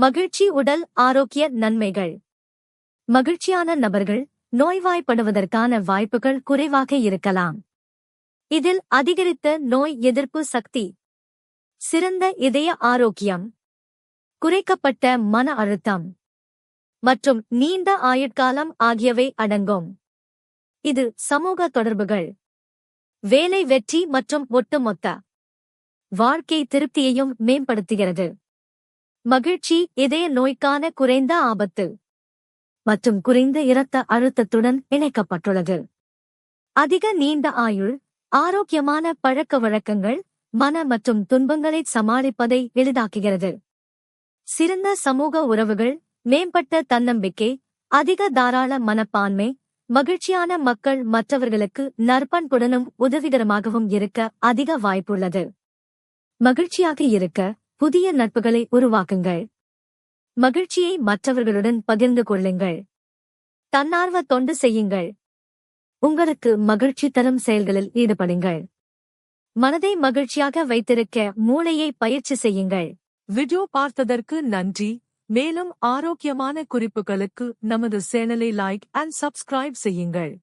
மகிழ்ச்சி உடல் ஆரோக்கிய நன்மைகள். மகிழ்ச்சியான நபர்கள் நோய்வாய்ப்படுவதற்கான வாய்ப்புகள் குறைவாக இருக்கலாம். இதில் அதிகரித்த நோய் எதிர்ப்பு சக்தி. சிறந்த இதய ஆரோக்கியம். குறைக்கப்பட்ட மன அழுத்தம். மற்றும் நீண்ட ஆயுட்காலம் ஆகியவை அடங்கும். இது சமூக தொடர்புகள். வேலை வெற்றி மற்றும் ஒட்டுமொத்த. வாழ்க்கை திருப்தியையும் மேம்படுத்துகிறது. மகிழ்ச்சி இதய நோய்க்கான குறைந்த ஆபத்து மற்றும் குறைந்த இரத்த அழுத்தத்துடன் இணைக்கப்பட்டுள்ளது. அதிக நீண்ட ஆயுள் ஆரோக்கியமான பழக்க வழக்கங்கள் மன மற்றும் துன்பங்களை சமாளிப்பதை எளிதாக்குகிறது. சிறந்த சமூக உறவுகள் மேம்பட்ட தன்னம்பிக்கை அதிக தாராள மனப்பான்மை மகிழ்ச்சியான மக்கள் மற்றவர்களுக்கு நற்பண்புடனும் உதவிகரமாகவும் இருக்க அதிக வாய்ப்புள்ளது. மகிழ்ச்சியாக இருக்க புதிய நட்புகளை உருவாக்குங்கள். மகிழ்ச்சியை மற்றவர்களுடன் பகிர்ந்து கொள்ளுங்கள். தன்னார்வ தொண்டு செய்யுங்கள். உங்களுக்கு மகிழ்ச்சி தரும் செயல்களில் ஈடுபடுங்கள். மனதை மகிழ்ச்சியாக வைத்திருக்க மூளையை பயிற்சி செய்யுங்கள். வீடியோ பார்த்ததற்கு நன்றி. மேலும் ஆரோக்கியமான குறிப்புகளுக்கு நமது சேனலை லைக் அண்ட் சப்ஸ்கிரைப் செய்யுங்கள்.